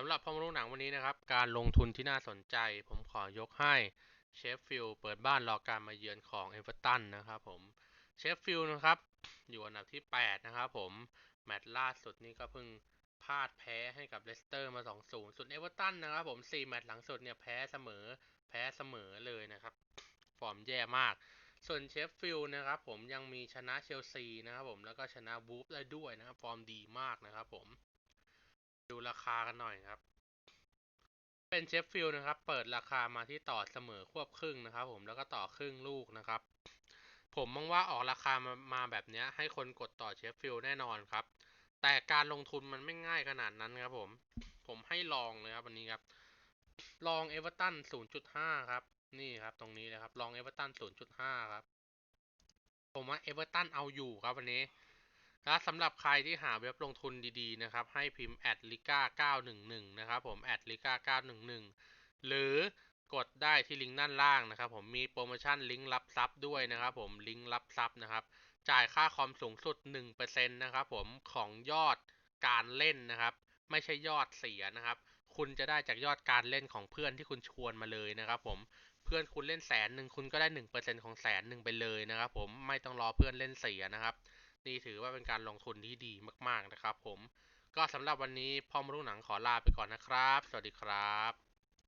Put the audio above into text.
สำหรับพ่อมรู้หนังวันนี้นะครับ การลงทุนที่น่าสนใจ ผมขอยกให้เชฟฟิลด์เปิดบ้านรอการมาเยือนของเอเวอร์ตันนะครับผมเชฟฟิลด์นะครับ อยู่อันดับที่ 8 นะครับผม แมตช์ล่าสุดนี่ก็เพิ่งพลาดแพ้ให้กับเลสเตอร์มา 2-0 ส่วนเอเวอร์ตันนะครับผม 4 แมตช์หลังสุดเนี่ยแพ้เสมอแพ้เสมอเลยนะครับ ฟอร์มแย่มาก ส่วนเชฟฟิลด์นะครับผมยังมีชนะเชลซีนะครับผมแล้วก็ชนะบูฟได้ด้วยนะครับ ฟอร์มดีมากนะครับผม ราคากันหน่อยครับ เป็นเชฟฟิลด์นะครับ เปิดราคามาที่ต่อเสมอควบครึ่งนะครับ ผมแล้วก็ต่อครึ่งลูกนะครับ ผมมองว่าออกราคามามาแบบนี้ให้คนกดต่อเชฟฟิลด์แน่นอนครับ แต่การลงทุนมันไม่ง่ายขนาดนั้นครับ ผม ผมให้ลองเลยครับวันนี้ครับ ลองเอเวอร์ตัน 0.5 ครับ นี่ครับ ตรงนี้นะครับ ลองเอเวอร์ตัน 0.5 ครับ ผมว่าเอเวอร์ตันเอาอยู่ครับวันนี้ และสำหรับใครที่หาเว็บลงทุนดีๆนะครับ ให้พิมพ์แอดลิก้า911 นะครับผมแอดลิก้า911 หรือกดได้ที่ลิงก์ด้านล่างนะครับ ผมมีโปรโมชั่นลิงก์รับทรัพย์ด้วยนะครับ ผมลิงก์รับทรัพย์นะครับ จ่ายค่าคอมสูงสุด 1%นะครับผมของยอดการเล่นนะครับ ไม่ใช่ยอดเสียนะครับ คุณจะได้จากยอดการเล่นของเพื่อนที่คุณชวนมาเลยนะครับผมเพื่อนคุณเล่นแสนหนึ่งคุณก็ได้หนึ่งเปอร์เซ็นของแสนหนึ่งไปเลยนะครับ ผมไม่ต้องรอเพื่อนเล่นเสียนะครับ นี่ถือว่าเป็นการลงทุนที่ดีมาก ๆนะครับผม ก็สำหรับวันนี้พ่อมรู้หนังขอลาไปก่อนนะครับ สวัสดีครับ